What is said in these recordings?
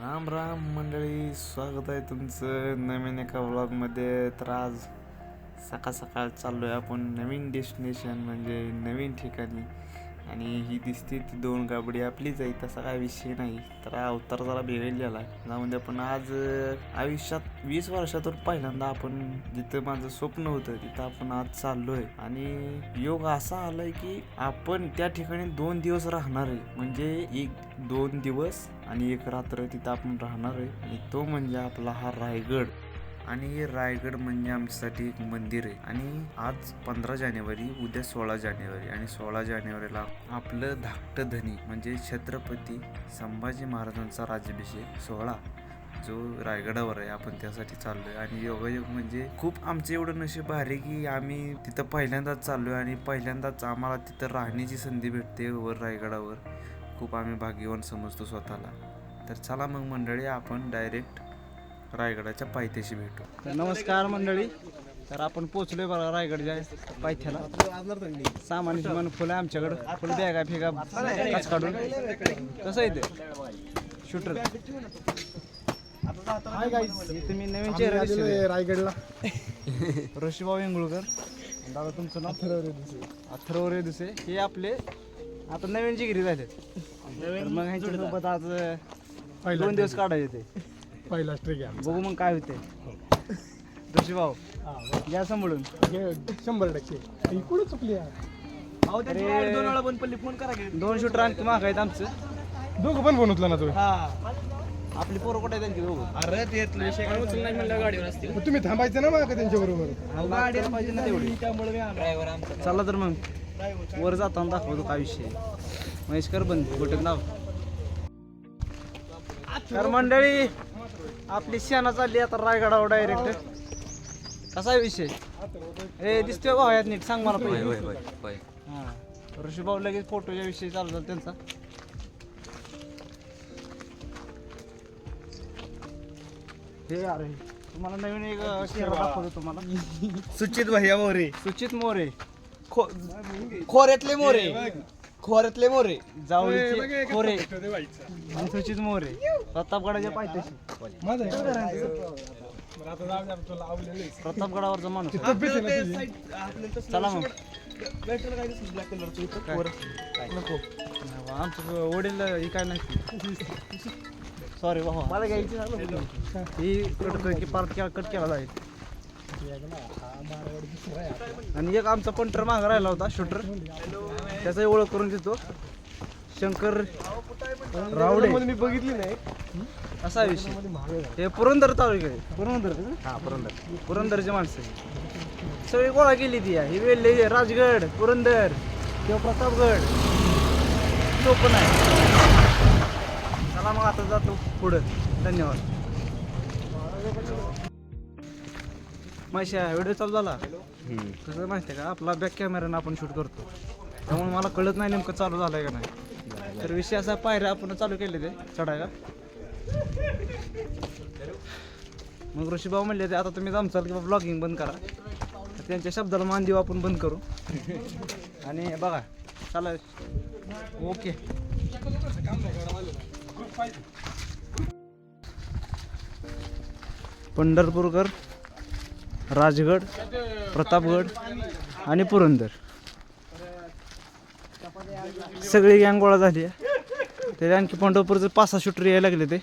राम राम मंडळी स्वागत आहे तुमचं नवीन एका व्लॉगमध्ये तर आज सकाळ सकाळ चाललो आहे आपण नवीन डेस्टिनेशन म्हणजे नवीन ठिकाणी. आणि ही दिसते ती दोन गाबडी आपलीच आहे तसा काय विषय नाही. तर अवतार जरा बिघडलेला आहे. जाऊन दे पण आज आयुष्यात वीस वर्षातून पहिल्यांदा आपण जिथं माझं स्वप्न होतं तिथं आपण आज चाललो आहे आणि योग असा आलाय की आपण त्या ठिकाणी दोन दिवस राहणार आहे. म्हणजे एक दोन दिवस आणि एक रात्र तिथं आपण राहणार आहे. आणि तो म्हणजे आपला हा रायगड. आणि रायगड म्हणजे आमच्यासाठी एक मंदिर आहे. आणि आज पंधरा जानेवारी उद्या सोळा जानेवारी. आणि सोळा जानेवारीला आपलं धाकटं धनी म्हणजे छत्रपती संभाजी महाराजांचा राज्याभिषेक सोहळा जो रायगडावर आहे. आपण त्यासाठी चाललोय. आणि योगायोग म्हणजे खूप आमचं एवढं नशीब भारी की आम्ही तिथं पहिल्यांदाच चाललोय. आणि पहिल्यांदाच आम्हाला तिथं राहण्याची संधी भेटते वर रायगडावर. खूप आम्ही भाग्यवान समजतो स्वतःला. तर चला मग मंडळी आपण डायरेक्ट रायगडाच्या पायथ्याशी भेटू. तर नमस्कार मंडळी. तर आपण पोचलोय बघा रायगडच्या पायथ्याला. सामान सुमान फुलं आमच्याकडं. फुल बॅगा फेगा काच काढून. कसं आहे ते? शूटर इथे मी नवीन चेहरा दिसतोय. रायगडला. ऋषीभाऊ इंगळकर. दादा तुमचं नाव? अथर्व दुसे हे आपले आता नवीन जिगिरी झाले मग ह्यांच्या सोबत आज दोन दिवस. काढायचे ते. पहिला ट्रेक आहे बघू मग काय होते ऋषीभाऊ या सांभाळून. हे शंभर टक्के. ही कुठं चुकली यार? अरे, दोन शूटर आणखी महाग आहेत आमचं. दोघं पण बनवतलं ना तुम्ही. आपली पोरं कुठे आहेत त्यांची दोघं मग तुम्ही थांबायचं ना मग त्यांच्या बरोबर गाडी पाहिजे ना तेवढी. चला तर मग. वर जाताना दाखवतो काय विषय महेश कर बंद बटन दाव तर मंडळी आपली शेणा चालली आता रायगडावर डायरेक्ट कसा आहे विषय? ए दिसतोय भाऊ नीट सांग मला पहिले. हा. ऋषीभाऊ लगेच फोटोच्या विषयी चालू झाला त्यांचा. हे अरे तुम्हाला नवीन एक अ, चेहरा दाखवतो तुम्हाला. सुचित भैया मोरे. सुचित मोरे. खोऱ्यातले मोरे. खोऱ्यातले मोरे जावळीचे खोरे. सुचित मोरे. प्रतापगडाच्या पायथ्याशी. प्रतापगडावरचा माणूस? चला मग. ब्लॅक कलरचं नको. आमचं वडील ही काय नाही. सॉरी बाबा मला घ्यायची ही कट की पार्ट केला कट केला जाईल. आणि एक आमचा पंटर मागं राहिला होता शूटर त्याचा ओळख करून देतो. शंकर रावडे. मी बघितली नाही असा विषय. हे पुरंदर तालुका आहे. पुरंदर हा पुरंदर. पुरंदरचे माणसं सगळी गोळा केली ती ही वेल्ले राजगड पुरंदर किंवा प्रतापगड सोपं नाही चला मग आता जातो पुढं. धन्यवाद. माहिती व्हिडिओ चालू झाला. कसं माहिती आहे का? आपला बॅक कॅमेरानं आपण शूट करतो. त्यामुळे मला कळत नाही नेमकं चालू झालंय का नाही. तर विषय असा पायऱ्या आपण चालू केले ते चढायला. मग ऋषीभाऊ म्हणले ते आता तुम्ही जमचाल किंवा ब्लॉगिंग बंद करा. त्यांच्या शब्दाला मान देऊ आपण बंद करू. आणि बघा चला ओके. पंढरपूरकर राजगड प्रतापगड आणि पुरंदर. सगळी गँग गोळा झाली आहे. ते आणखी पंढरपूरचं पाच सहा शूटर यायला लागले ते.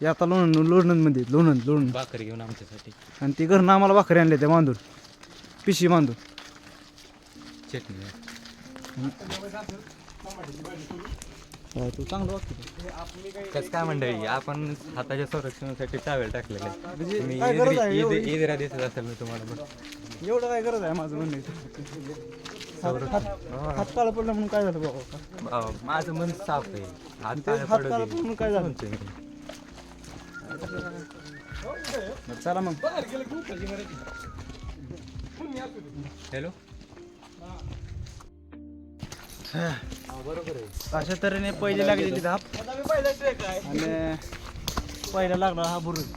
हे आता लोणंद लोणंदमध्ये लोणंद लोणंद. भाकरी घेऊन आमच्यासाठी. आणि ती घरनं आम्हाला भाकरी आणले ते बांधून पिशी बांधून चटणी. तू चांगलं कसं काय मंडळी आपण हाताच्या संरक्षणासाठी टावेल टाकलेले म्हणजे तुम्ही काय गरज आहे एवढी? इजरा दिसत असेल मी तुम्हाला पण. एवढं काय गरज आहे माझं म्हणणं? हात- काळं पडलं म्हणून काय झालं बाबा? अहो, माझं मन साफ आहे. हात ते पडू दे. म्हणून काय झालं? म्हणतोय मी. चला मग. हॅलो? अशा तऱ्हेने पहिले लागलेली धाप आणि पहिला लागला हा बुरुज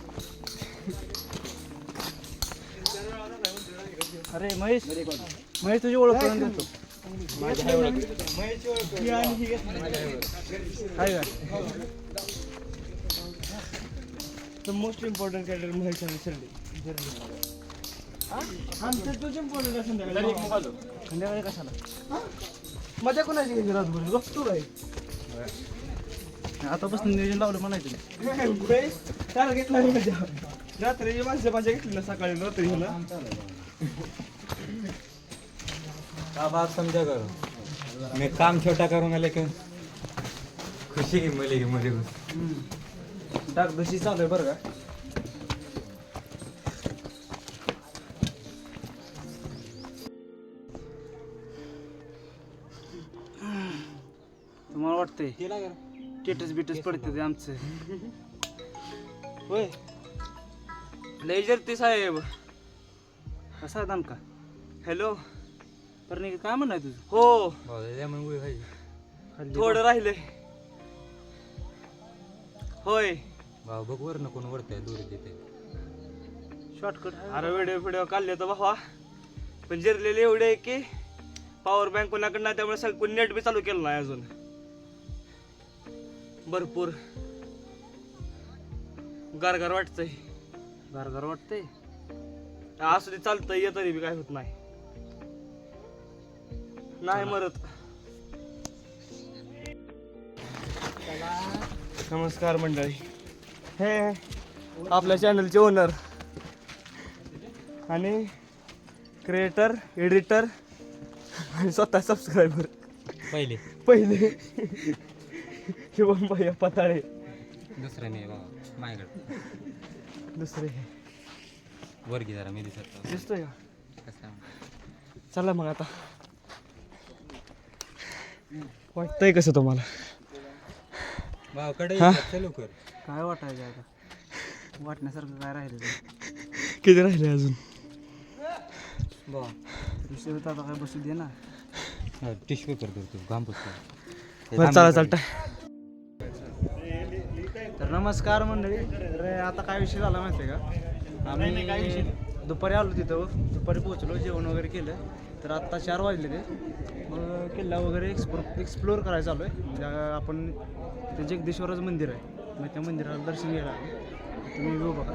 अरे महेश. महेश तुझी ओळख करून देतो. का मोस्ट इम्पॉर्टंट कॅरेक्टर महेश आणि शिर्डी. आमचं तोच इम्पॉर्टंट आहे संध्याकाळी. कशाला? मजा कोणाची घ्यायची रातभर? गप्तू काय आतापासून नियोजन लावलं म्हणायचं त्याला घेतला नाही मजा रात्री माणसं माझ्या घेतली ना सकाळी रात्री बात समझा करो मैं काम छोटा करूंगा लेकिन खुशी की मिलेगी मुझे कुछ डागदशी चालू आहे बरं का? तुम्हाला वाटतंय? स्टेटस बिटस पडते ते आमचं. होय. लय जरती साहेब. कसा आहे दणका? हॅलो तर नाही काय म्हणणार तुझं? हो. मग उडी खायची. खाल्ली थोडं राहिलंय. होय. भाऊ बघ वर कोण वरते दूर देते शॉर्टकट अरे व्हिडिओ व्हिडिओ काढले तर भावा. पण जिरलेले एवढे आहे की पॉवर बँक कोणाकडे नाही त्यामुळे सग कोणी नेट बी चालू केलं नाही अजून. भरपूर. गारगार वाटतंय. गारगार वाटतंय? असं ते चालतंय ये तरी बी काय होत नाही. नाही मरत. नमस्कार मंडळी. हे आपल्या चॅनलचे ओनर. आणि क्रिएटर एडिटर आणि स्वतः सबस्क्रायबर पहिले. पहिले. शिवम भैया पताळे. दुसरं नाही बाबा माझ्याकडे. दुसरे. वर घे जरा मी दिसत दिसतोय का? चला मग आता. वाटतंय कसं तुम्हाला? भाऊ कडे हा? चालू कर काय वाटायचं आता? वाटण्यासारखं काय राहिलं ते? किती राहिले अजून? बा. आता काय बसू दे ना. टिश्यू पेपर कर तू घाम पुसतो बरं चला चालता तर नमस्कार मंडळी. तर आता काय विषय झाला माहिती आहे का आम्ही दुपारी आलो तिथं. दुपारी पोहोचलो जेवण वगैरे केलं. तर आत्ता चार वाजले ते. मग किल्ला वगैरे एक्सप्लोर एक्सप्लोर करायला चालू आहे. म्हणजे, ज्या आपण ते जगदीश्वराचं मंदिर आहे. मग त्या मंदिराला दर्शन घ्यायला आलो. तुम्ही येऊ बघा.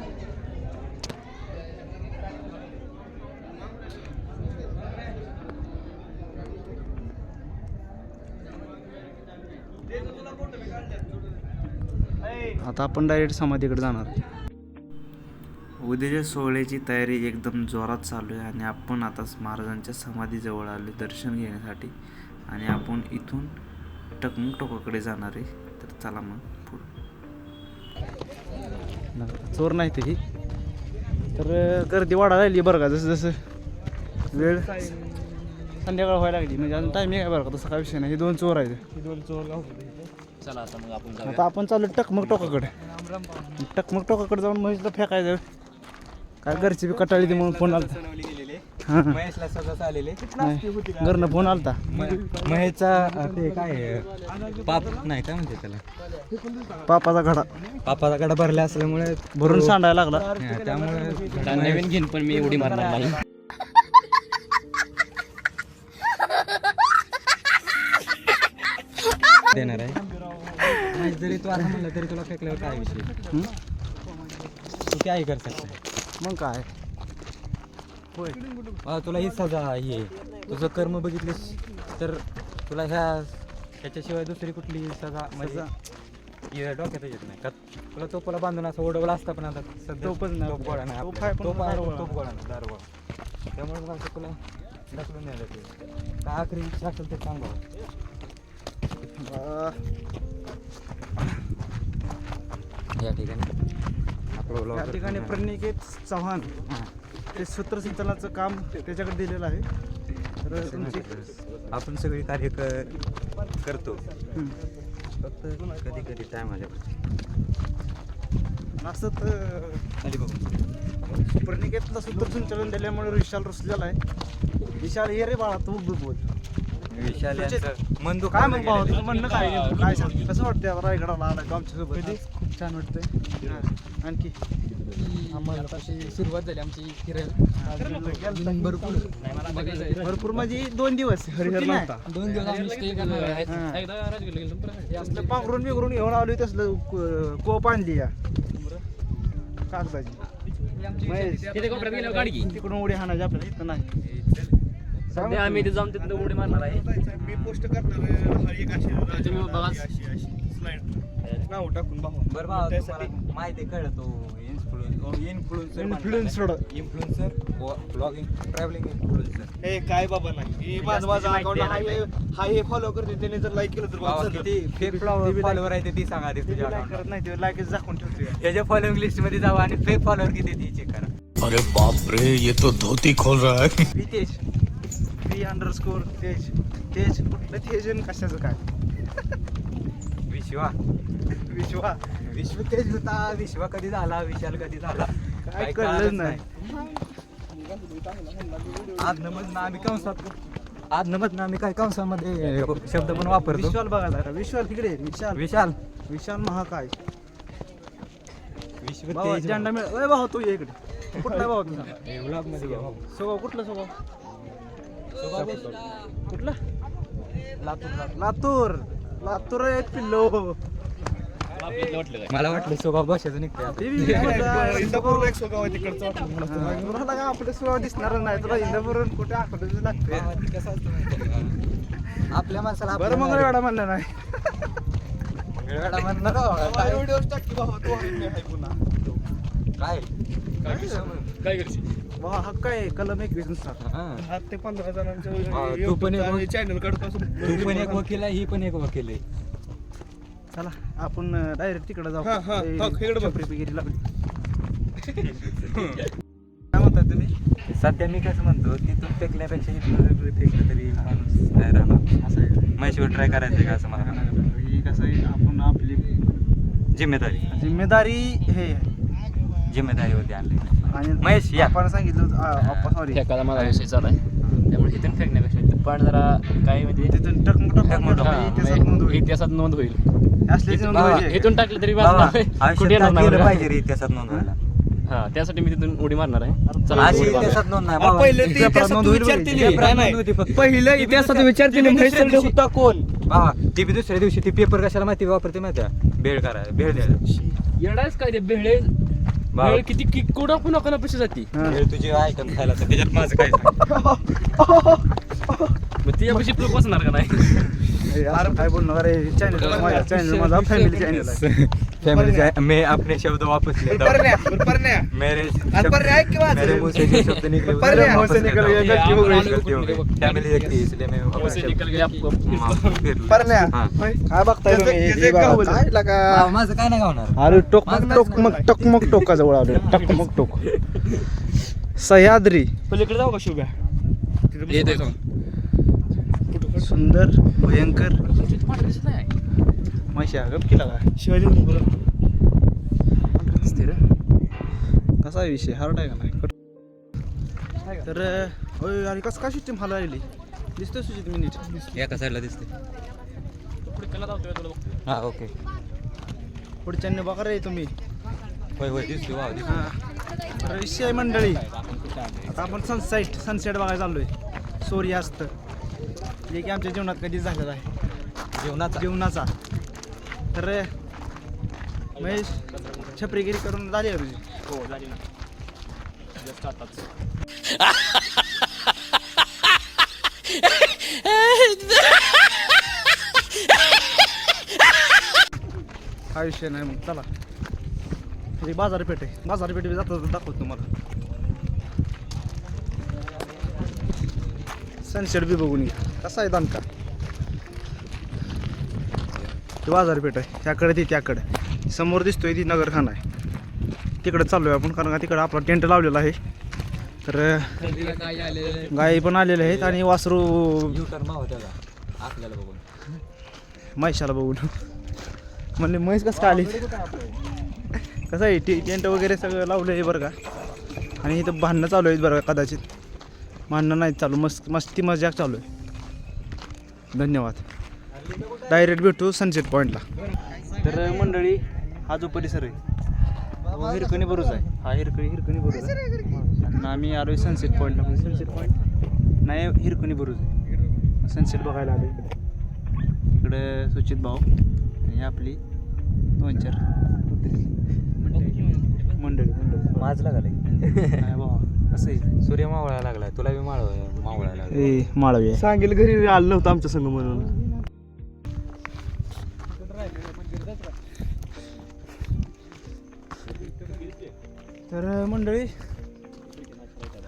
आता आपण डायरेक्ट समाधीकडे जाणार. उद्याच्या सोहळ्याची तयारी एकदम जोरात चालू आहे आणि आपण आता महाराजांच्या समाधीजवळ आले दर्शन घेण्यासाठी आणि आपण इथून टकमक टोकाकडे जाणार आहे. तर चला मग पुढं. चोर नाही ते ही. तर गर्दी वाढायला लागली बरं का जसं जसं वेळ संध्याकाळ व्हायला लागली. म्हणजे अजून टायमिंग आहे बरं का? तसं काय विषय नाही. हे दोन चोर आहेत. दोन चोर गावले आता आपण चाललो टकमक टोकाकडे टकमक टोकाकडे जाऊन म्हैसला फेकायचं. काय घरची बी कटाळी ती म्हणून फोन आलता. हां. महेशला आलेले घरनं फोन आलता. महेशचा ते काय पाप नाही काय म्हणते त्याला? पापाचा घडा. पापाचा कडा भरला असल्यामुळे भरून सांडायला लागला. हा, त्यामुळे नवीन घेईन पण मी उडी मारणार नाही. देणार आहे. नाही, जरी तू असं म्हणलं तरी तुला फेकल्यावर काय विषय? तू काय कर सकता मग काय? होय. अ, तुला ही सजा ही आहे. तुझं कर्म बघितलेस तर तुला ह्या त्याच्याशिवाय दुसरी कुठली सजा म्हणजे हे डोक्यात येत नाही. का तुला तोपाला बांधून असं ओढवलं असतं पण आता सध्या तोपच नाही. तोप गोळा नाही तोप. आहे पण तोप आहे पण दारुगोळा. तोप गोळा नाही दारुगोळा त्यामुळे असं तुला ढकलून न्यायला ते काय आखरी इच्छा असेल ते सांगा या ठिकाणी. या ठिकाणी प्रणिकेत चव्हाण ते सूत्रसंचालनाचं काम त्याच्याकडे दिलेलं आहे. तर तुमची आपण सगळी कार्य क- करतो. फक्त कधी कधी टाइम आल्यावरती असं तर खाली बघून प्रणिकेतलं सूत्रसंचालन दिल्यामुळे विशाल रुसलेला आहे. विशाल ये रे बाळा तू बघ बोल. विशाल यांचं मन काय दुखावलं मग भाऊ गेलेलं तुझं म्हणणं काय? काय सांग कसं वाटतंय? आता रायगडाला आला का आमच्यासोबत खूप छान वाटतंय. आणखी. आम्हाला तशी सुरुवात झाली आमची फिरायला भरपूर भरपूर म्हणजे दोन दिवस. हरिहर. नव्हता. दोन दिवस आम्ही स्टे करणार आहेत हां. एकदा राजगडला गेलो परत हे असलं पांघरून बिघरून घेऊन आलोय तसलं को- कोप आणली या. कागदाची. तिकडून उडी हाणायची आपल्याला इथं नाही. सध्या आम्ही इथे जाऊन तिथं उडी मारणार आहे. मी पोस्ट करणार बघा. नाव टाकून भावा बरं भावा तुम्हाला माहिती कळलं तो influencer influencer influencer blogging travelling influencer काय बाबा नाही. हे माझं माझं अकाउंट हा हे हा हे फॉलो करते त्याने जर लाईक केलं तर भावा बाबा किती फेक फॉलोवर आहे ते ती सांगा आधी तुझ्या लाईक account करत नाही ते दाखवून ठेवतोय ला. ह्याच्या फॉलोइंग लिस्टमध्ये जावा आणि फेक फॉलोअर किती ती चेक करा. अरे बाप रे ये तो धोती खोल रहा है. तेज. पी अंडर स्कोर तेज. तेज कुठलं तेज आणि कशाचं काय? विश्वा. विश्वा विश्व तेज होता विश्वा कधी झाला विशाल कधी झाला? काय कळलंच कळलं नाही. आज नमज आम्ही कंसात आज नमज आम्ही काय कंसामध्ये शब्द पण वापरतो? विशाल बघायला विशाल तिकडे विशाल. विशाल. विशाल महाकाय. विश्व तेज झेंडा मिळ ए भाऊ तू ये इकडे. कुठला भाऊ तुझा? ब्लॉगमध्ये. स्वभाव कुठला स्वभाव? कुठला? लातूर लातूर. लातूर आहे पिल्लो. मला वाटलं स्वभाव भाषेचं निघतंय इंदापूरला एक स्वभाव आहे तिकडचा. मला आपलं स्वभाव दिसणार नाही तुला इंदापूरून कुठे आखवलं लागते आपल्या माणसाला बरं मग एवढा म्हणलं नाही. म्हणणार भावा, काय? टाक तो काय? काय करशील? हा कलम एकवीसनुसार ते पंधरा जणांचं तू पण एक- चॅनल असं तू पण एक वकील आहे ही पण एक वकील आहे. चला आपण डायरेक्ट तिकडे जाऊ. हा, हा, ते हा, इकडं बघ. छपरी बिगिरी लावली काय म्हणताय तुम्ही? सध्या मी कसं म्हणतो तिथून फेकण्यापेक्षा इथून जर फेकलं तरी माणूस नाही राहणार. असं आहे. महेश्वर ट्राय करायचं का असं मला? ही कसं आहे आपण आपली जिम्मेदारी. जिम्मेदारी हे. जिम्मेदारी होती आणली. आणि महेश, या. आपण सांगितलं होतं, आ, अप्पा सॉरी फेकायला माझा विषय चालू आहे. त्यामुळे इथून फेकण्यापेक्षा पण जरा काय म्हणजे तिथून टक टक टक- टक- इतिहासात नोंद होईल. इतिहासात नोंद होईल. असल्याची नोंद बाबा, होईल. इथून टाकलं तरी बाबा, वाचणार नाही. आयुष्यात कुठे येणार काय नाही केलं बरं. पाहिजे रे इतिहासात नोंद व्हायला हा त्यासाठी मी तिथून उडी मारणार आहे चला अशी उडी मारा. इतिहासात नोंद नाही अरे बाबा. पहिलं ते पेपरात इतिहासात नोंद होईल विचारतील बघ. पेपरात नोंद होती नाही फक्त. पहिलं इतिहासात दुसऱ्या होता कोण बाबा ती बी दुसऱ्या दिवशी ती पेपर कशाला माहिती वापरते माहिती आहे? भेळ करायला भेळ द्यायला येडायच काय ते भेळे बाबा. भेळ किती कि कुणा कुणा कोणा पैसे जाते हा. भेळ तुझी ऐकून खायला तर त्याच्यात माझं काय सांग मग ती पैसे प्रूफ असणार का नाही काय बोलणार अरे चॅनल माझा चॅनल माझा फॅमिली चॅनल आहे. फॅमिली मैं अपने शब्द वापस लेता हूं. मेरे. मेरे मुंह से शब्द निकले से निकल गलती गई, फैमिली देखती इसलिए मैं निकल. काय माझं नाही गावणार? अरे टोकमक टोकमक टकमक टोकाजवळ आलो टकमक टोक. सह्याद्री. पलीकडे जाऊ का शुभ्या. सुंदर भयंकर. दिसत. माहिती गप केला का शिवाजी दिसते रे कसा आहे विषय? हार्ड आहे का नाही? तर होय अरे कसं काय सिस्टीम हला आलेली दिसतोय सुजित मिनिट. एका साईडला दिसते पुढे कला धावतोय तुला बघतोय. हा ओके पुढच्यांनी बघा रे तुम्ही. होय होय दिसते वा दिसते हां. विषय मंडळी. आता आपण सनसेट सनसेट बघायला चाललोय. सूर्यास्त जे की आमच्या जीवनात कधीच झालेला आहे. जेवणाचा जीवनाचा. तर महेश छपरीगिरी करून झाली आहे तुझी? हो झाली ना. आताच. हा विषय नाही मग चला. हे बाजारपेठ आहे. बाजारपेठ दाखवतो तुम्हाला. सनसेट बी बघून घ्या. कसा आहे दणका? ही बाजारपेठ आहे. त्याकडे ती त्याकडे. समोर दिसतोय ती नगरखाना आहे. तिकडे चाललो आहे आपण कारण का तिकडं आपला टेंट लावलेला आहे. तर गाई पण आलेले आहेत आणि वासरू आपल्याला बघून म्हैशाला बघून. म्हणले म्हैस कसं आली? कसं आहे? टी टेंट वगैरे सगळं लावलं आहे बरं का? आणि इथं भांडणं चालू आहेत बरं का कदाचित. भांडणं नाही चालू. मस्त मस्ती मजाक चालू आहे. धन्यवाद. डायरेक्ट भेटू सनसेट पॉईंटला तर मंडळी हा जो परिसर आहे तो हिरकणी बरोबर आहे. हा हिरकणी हिरकणी बरोबर आहे. आणि आम्ही आलो आहे सनसेट पॉईंटला म्हणजे सनसेट पॉईंट नाही हिरकणी बरोबर आहे. सनसेट बघायला आलो इकडे इकडे सुचित भाऊ आणि आपली दोन चार मंडळी मंडळी. माझ लागलाय नाही बाबा कसं आहे. सूर्य मावळायला लागलाय. तुला बी लागलाय. ए माळवी सांगेल घरी आलं नव्हतं आमच्या संघ म्हणून. तर मंडळी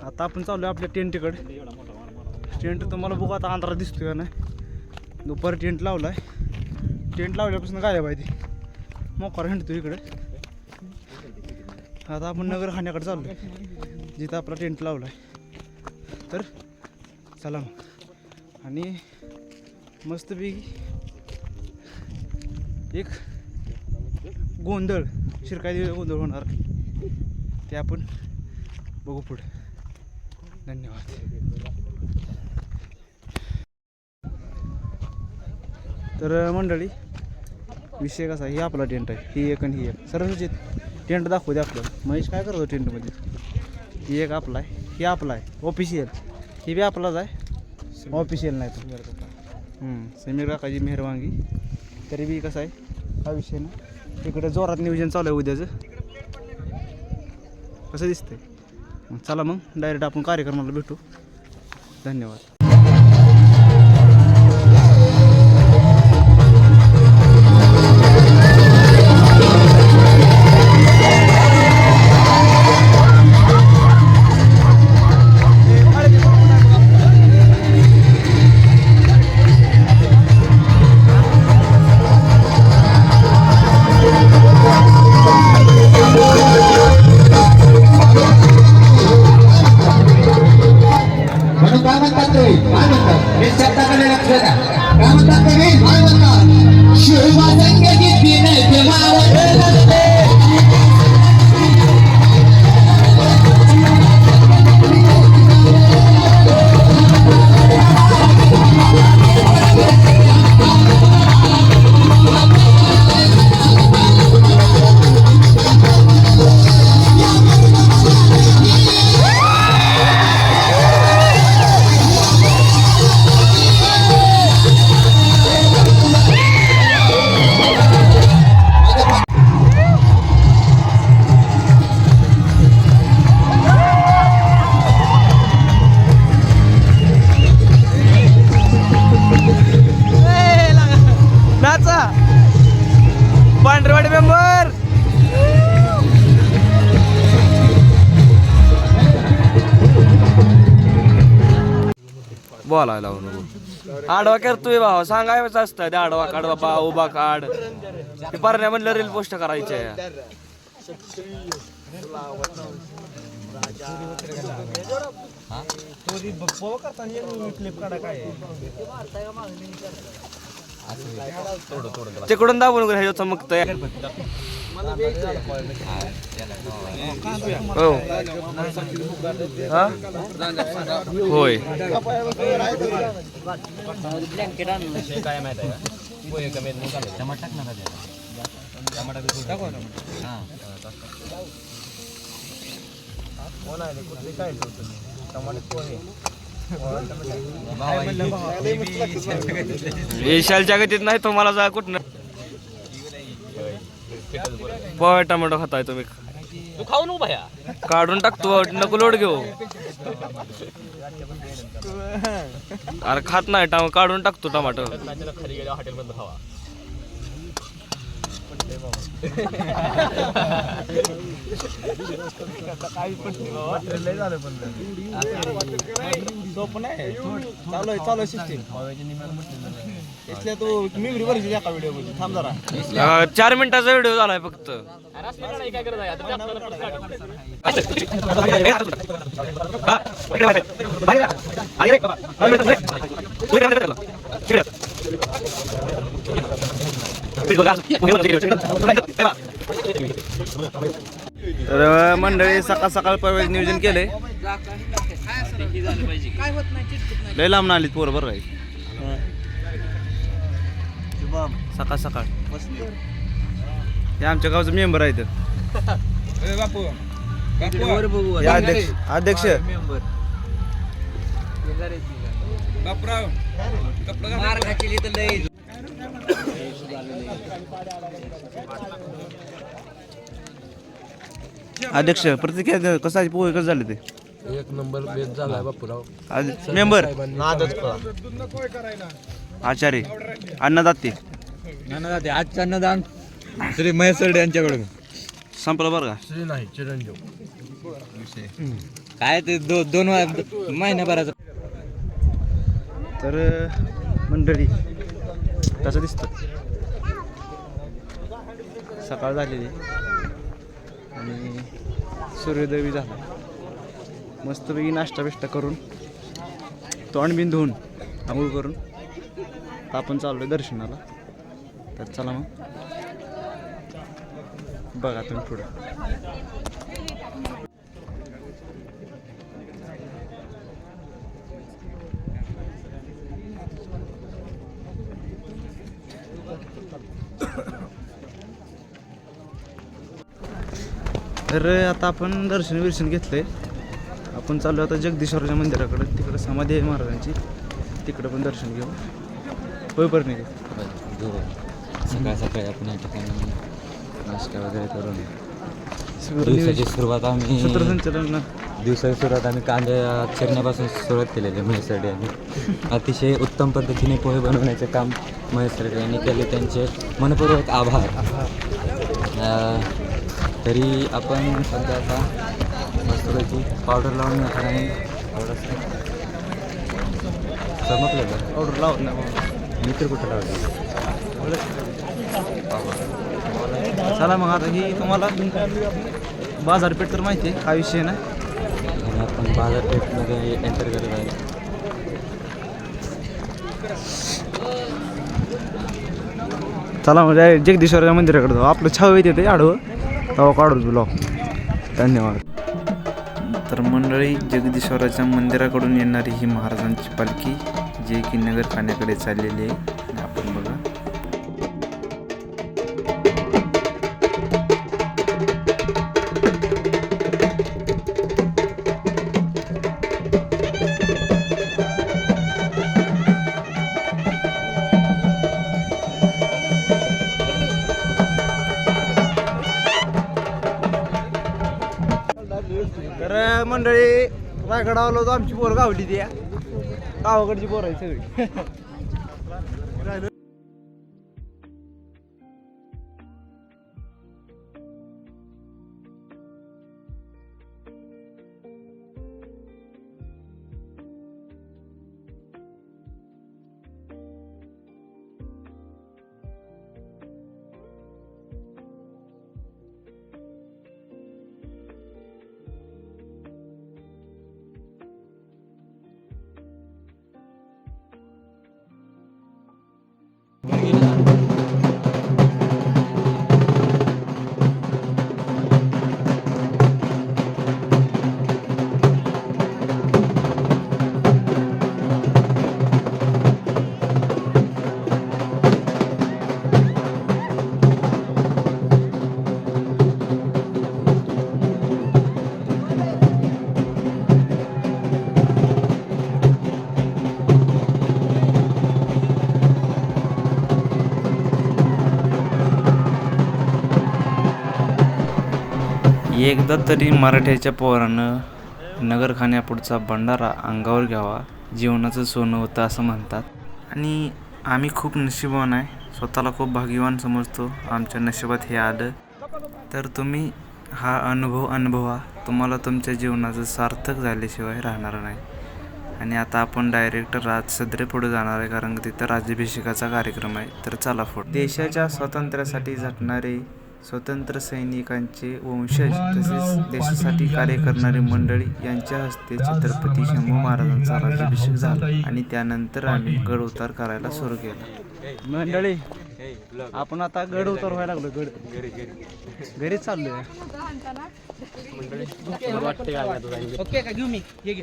आता आपण चालू आहे आपल्या टेंटकडे टेंट तुम्हाला बघू आता अंधारा दिसतोय का नाही. दुपारी टेंट लावला आहे टेंट लावल्यापासून गायब आहे ती. मोकार हिंडतो इकडे. आता आपण नगर खाण्याकडे चाललो आहे जिथं आपला टेंट लावला आहे तर चला मग. आणि मस्तपैकी एक गोंधळ शिरकाई गोंधळ होणार. ते आपण बघू पुढे. धन्यवाद. तर मंडळी विषय कसा ही आपला टेंट आहे. ही एक आणि ही एक. सर्वचित टेंट दाखवू दे आपल्याला. महेश काय करतो टेंटमध्ये? ही एक आपला आहे ही आपला आहे ऑफिशियल ही बी आपलाच आहे. ऑफिशियल नाही तो. समीर काकाची मेहरवांगी तरी बी कसं आहे हा विषय ना. इकडे जोरात नियोजन चालू आहे उद्याचं. कसं दिसतंय? चला मग डायरेक्ट आपण कार्यक्रमाला भेटू. धन्यवाद. बोलायला लावू नको. आडवा करतोय भावा सांगायचं असतं ते आडवा काढ बाबा उभा काढ. ते परण्या म्हणलं रील पोस्ट करायचे. तिकडून दाबून नको ह्याच्यात चमकतंय. हो. होय. काय माहीत आहे का पोहे कमी आहेत पोहे टमाटर. टमाटर विशालच्या गतीत नाही तुम्हाला जा कुठनं? पोहे टोमॅटो खाताय तुम्ही. तू खाऊन उभा या. काढून टाकतो नको लोड घेऊ. अरे खात नाही टाम काढून टाकतो टमाटो. सोपं नाही चालू आहे चालू आहे सिस्टीम तू मेमरी एका व्हिडिओमध्ये थांब जरा अं, चार मिनिटाचा व्हिडिओ झालाय फक्त अरे असं नाही काय करत आहे आता ते आपल्याला परत काढ. तर मंडळी सकाळ सकाळ प्रवेश नियोजन केलंय. लय लांब आलीत पोरं बरं आहे सकाळ सकाळ. हे आमच्या गावचं मेंबर आहेत. हे अध्यक्ष अध्यक्ष. अध्यक्ष प्रतिक्रिया कसं आहे? पोहे कसं झाले ते? एक नंबर बेस झालाय बापूराव. मेंबर? आचार्य अन्नदाते अन्नदाते आजचं अन्नदान श्री महेश सरडे यांच्याकडून. संपलं बरं का? श्री नाही चिरंजीव. काय ते दो दोन वा- महिन्याभराचं. तर मंडळी कसं दिसतं. सकाळ झालेली. आणि सूर्योदय झाला. मस्तपैकी नाश्ता बिष्टा करून तोंड बिन धुवून आंघोळ करून आपण आपण चाललोय दर्शनाला. तर चला मग. बघा तुम्ही पुढं. तर आता आपण दर्शन विर्शन घेतलंय. आपण चाललो आता जगदीश्वराच्या मंदिराकडे. तिकडे समाधी आहे महाराजांची. तिकडं पण दर्शन घेऊ. होय पण नाही सकाळ सकाळी आपण या ठिकाणी नाश्ता वगैरे करून दिवसाची सुरुवात आम्ही सूत्रसंचालन दिवसाची सुरुवात आम्ही कांद्या चिरण्यापासून सुरुवात केलेली आहे महेश सरडे यांनी अतिशय उत्तम पद्धतीने पोहे बनवण्याचे काम महेश सरडे यांनी केले. त्यांचे मनपूर्वक आभार. तरी आपण सध्या आता मस्तपैकी पावडर लावून या ठिकाणी थोडंसं चमकलेलं. ऑर्डर लावत नाही तर कुठं लावलं? चला मग आता ही तुम्हाला बाजारपेठ तर माहिती आहे काय विषय नाही आणि आपण बाजारपेठमध्ये एंटर करत आहे. चला direct जगदीश्वराच्या मंदिराकडे जाऊ. आपलं छाव येते ते आडवं. हो, तेव्हा काढू ब्लॉग धन्यवाद. तर मंडळी जगदीश्वराच्या मंदिराकडून येणारी ही महाराजांची पालखी जे की नगरखान्याकडे चाललेली आहे. रायगडावलो तर आमची पोर गावली ती. गावाकडची पोर आहे सगळी. एकदा तरी मराठ्याच्या पोरानं नगरखान्यापुढचा भंडारा अंगावर घ्यावा जीवनाचं सोनं होतं असं म्हणतात. आणि आम्ही खूप नशिबवान आहे. स्वतःला खूप भाग्यवान समजतो. आमच्या नशिबात हे आलं. तर तुम्ही हा अनुभव अनुभवा. तुम्हाला तुमच्या जीवनाचं सार्थक झाल्याशिवाय राहणार नाही. आणि आता आपण डायरेक्ट राज सदरे पुढे जाणार आहे. कारण की तिथं राज्याभिषेकाचा कार्यक्रम आहे. तर चला फोट देशाच्या स्वातंत्र्यासाठी झटणारे स्वतंत्र सैनिकांचे वंशज तसेच देशासाठी कार्य करणारी मंडळी यांच्या हस्ते छत्रपती शंभू महाराजांचा राज्याभिषेक झाला आणि त्यानंतर आम्ही गड उतार करायला सुरू केला. मंडळी आपण आता गड उतार व्हायला लागलो गड. घरीच चाललोय. ओके का घेऊ मी. घे घे.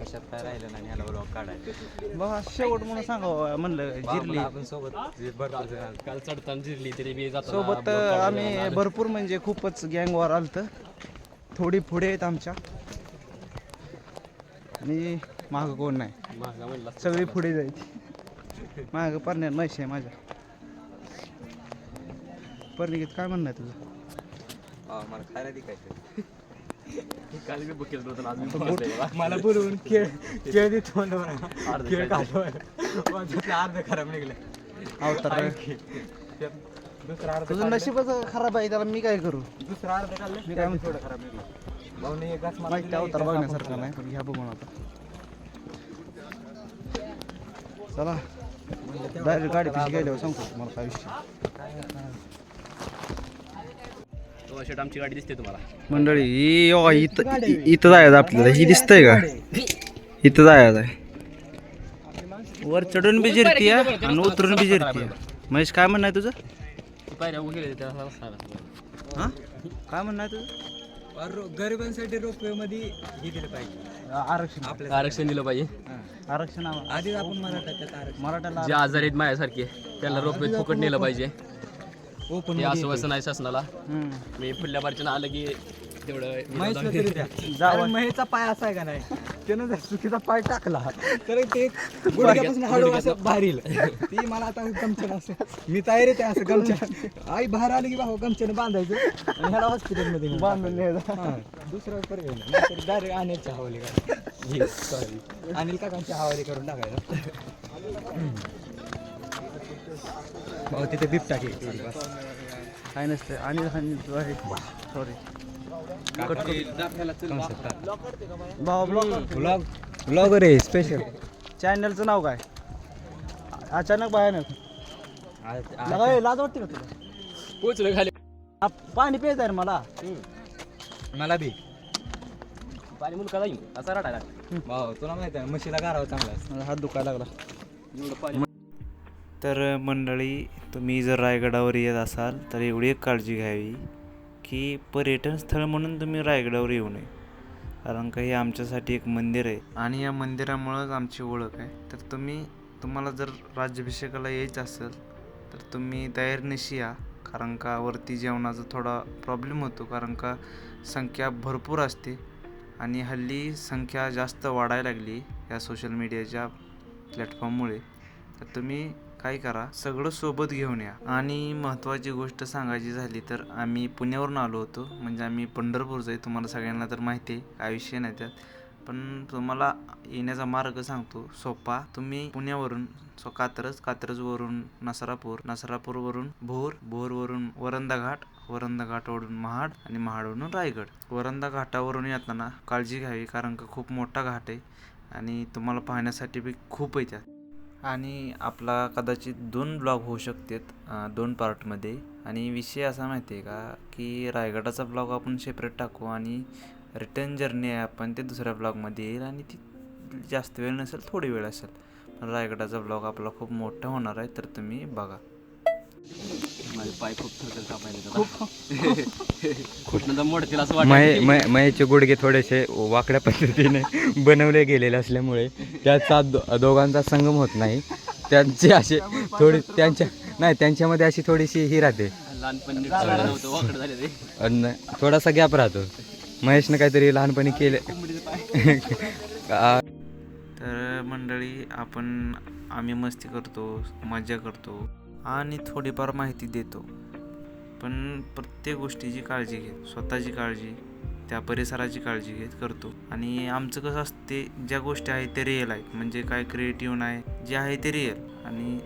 कशात काय राहिलं नाही ह्याला ब्लॉग काढायला बघा शेवट म्हणून सांगा म्हणलं जिरली. आपण सोबत काल चढताना जिरली तरी बी जाताना सोबत आम्ही भरपूर म्हणजे खूपच गँग वार आलत. थोडी पुढे आहेत आमच्या. आणि माग कोण नाही? म्हणला सगळी पुढे जायची. माग परण्यात म्हैस आहे माझ्या. परनिकेत काय म्हणणं आहे तुझं? मला खायला काल मी होतं आज मी. मला बोलवून खेळ खेळ देतो मला. खेळ काढलो अर्ध खराब निघलं. अवतार दुसरा अर्ध तुझं नशीबच खराब आहे त्याला मी काय करू? दुसरा अर्ध काढलं मी काय म्हणतो? थोडं खराब निघलं. भाऊने एक घास मला माहिती दिला, एक अवतार घास बघण्यासारखं आपण नाही पण घ्या बघून आता. चला. डायरेक्ट गाडी कशी गेल्यावर सांगतो तुम्हाला काय विषय. तो शेट आमची गाडी दिसते तुम्हाला. मंडळी ही यो, इथं इ- इथं जायचं आपल्याला. ही दिसतंय का? इथं जायचं आहे. वर चढून बी जिरती आणि उतरून बी जिरती महेश काय म्हणणं आहे तुझं? पायऱ्या उभे हा? काय म्हणणं आहे तुझं? गरिबांसाठी रोपवे मध्ये हे दिलं पाहिजे. आरक्षण आपल्या आरक्षण दिलं पाहिजे. आरक्षण आधीच आपण मराठ्यात आरक्षण मराठ्याला जे आजार आहेत माझ्यासारखे त्यांना रोपे फुकट नेलं पाहिजे. ओपन ते आश्वासन आहे शासनाला. मी पुढल्या बारच्या आलं की तेवढं महेशला तरी द्या. कारण महेशचा पाय असा आहे का नाही? त्यानं जर चुकीचा पाय टाकला तर ते गुडघ्यापासून हळू असं येईल. ती मला आता गमच्यानं असं मी तयार येते असं गमच्या आई बाहेर आली की बाबा गमच्यानं बांधायचं. आणि ह्याला हॉस्पिटलमध्ये बांधून दुसरा पर्याय नाही. डायरेक्ट अनिलच्या हवाली करा सॉरी अनिल काकांच्या हवाली करून टाकायचं. भाऊ तिथे बिबटा की बस. काय नसतं आणि सॉरी भाऊ ब्लॉग ब्लॉग ब्लॉगर आहे स्पेशल चॅनलचं नाव काय? अचानक भयानक. लाज वाटते का तुला? पोचलो खाली. आ, पाणी प्यायचं आहे रे मला? मला बी. पाणी मुलगा जाईल असा रडायला भाऊ तुला माहिती आहे ना, म्हशीला गारावा चांगला. मला हात दुखायला लागला. एवढं पाणी. तर मंडळी तुम्ही जर रायगडावर येत असाल तर एवढी एक काळजी घ्यावी. की पर्यटन स्थळ म्हणून तुम्ही रायगडावर येऊ नये. कारण का हे आमच्यासाठी एक मंदिर आहे. आणि या मंदिरामुळंच आमची ओळख आहे. तर तुम्ही तुम्हाला जर राज्याभिषेकाला यायचं असेल तर तुम्ही तयारीनिशी या. कारण का वरती जेवणाचा थोडा प्रॉब्लेम होतो. कारण का संख्या भरपूर असते. आणि हल्ली संख्या जास्त वाढायला लागली या सोशल मीडियाच्या प्लॅटफॉर्ममुळे तर तुम्ही काय करा सगळं सोबत घेऊन या. आणि महत्त्वाची गोष्ट सांगायची झाली तर आम्ही पुण्यावरून आलो होतो. म्हणजे आम्ही पंढरपूरचं आहे तुम्हाला सगळ्यांना तर माहिती आहे काय विषय नाही त्यात. पण तुम्हाला येण्याचा मार्ग सांगतो सोपा. तुम्ही पुण्यावरून सो कात्रज कात्रजवरून नसरापूर नसरापूरवरून भोर भोरवरून वरंदा घाट वरंदा घाटावरून महाड आणि महाडवरून रायगड. वरंदा घाटावरून येताना काळजी घ्यावी कारण का खूप मोठा घाट आहे आणि तुम्हाला पाहण्यासाठी बी खूप आहे त्यात. आणि आपला कदाचित दोन ब्लॉग होऊ शकतात दोन पार्टमध्ये आणि विषय असा माहिती आहे का की रायगडाचा ब्लॉग आपण सेपरेट टाकू आणि रिटर्न जर्नी आहे आपण ते दुसऱ्या ब्लॉगमध्ये येईल आणि ती जास्त वेळ नसेल थोडी वेळ असेल. पण रायगडाचा ब्लॉग आपला खूप मोठा होणार आहे तर तुम्ही बघा. माझे पाय खूप थरथर कापायले कुठनं मोडतील असं वाटतं मय मय मयचे गुडघे थोडेसे वाकड्या पद्धतीने बनवले गेलेले असल्यामुळे त्याचा दोघांचा संगम होत नाही. त्यांचे असे थोडी त्यांच्या नाही त्यांच्यामध्ये अशी थोडीशी ही राहते. लहानपणी थोडासा गॅप राहतो. महेशनं काहीतरी लहानपणी केले तर मंडळी आपण आम्ही मस्ती करतो मजा करतो. आणि थोडीफार माहिती देतो. पण प्रत्येक गोष्टीची काळजी घेत स्वतःची काळजी त्या परिसराची काळजी घेत करतो. आणि आमचं कसं असते ज्या गोष्टी आहेत ते रिअल आहेत. म्हणजे काय क्रिएटिव्ह नाही जे आहे ते रिअल आणि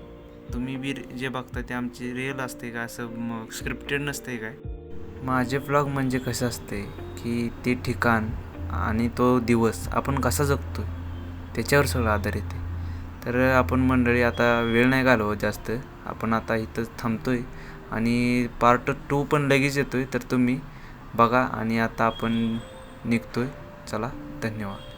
तुम्ही बी जे बघता ते आमचे रिअल असते का? असं मग स्क्रिप्टेड नसते काय? माझे ब्लॉग म्हणजे कसं असते की ते ठिकाण आणि तो दिवस आपण कसा जगतो त्याच्यावर सगळं आधारित आहे. तर आपण मंडळी आता वेळ नाही घालवत जास्त. आपण आता इथंच आहे आणि पार्ट टू पण लगेच येतो आहे तर तुम्ही बघा आणि आता आपण निघतो आहे चला धन्यवाद.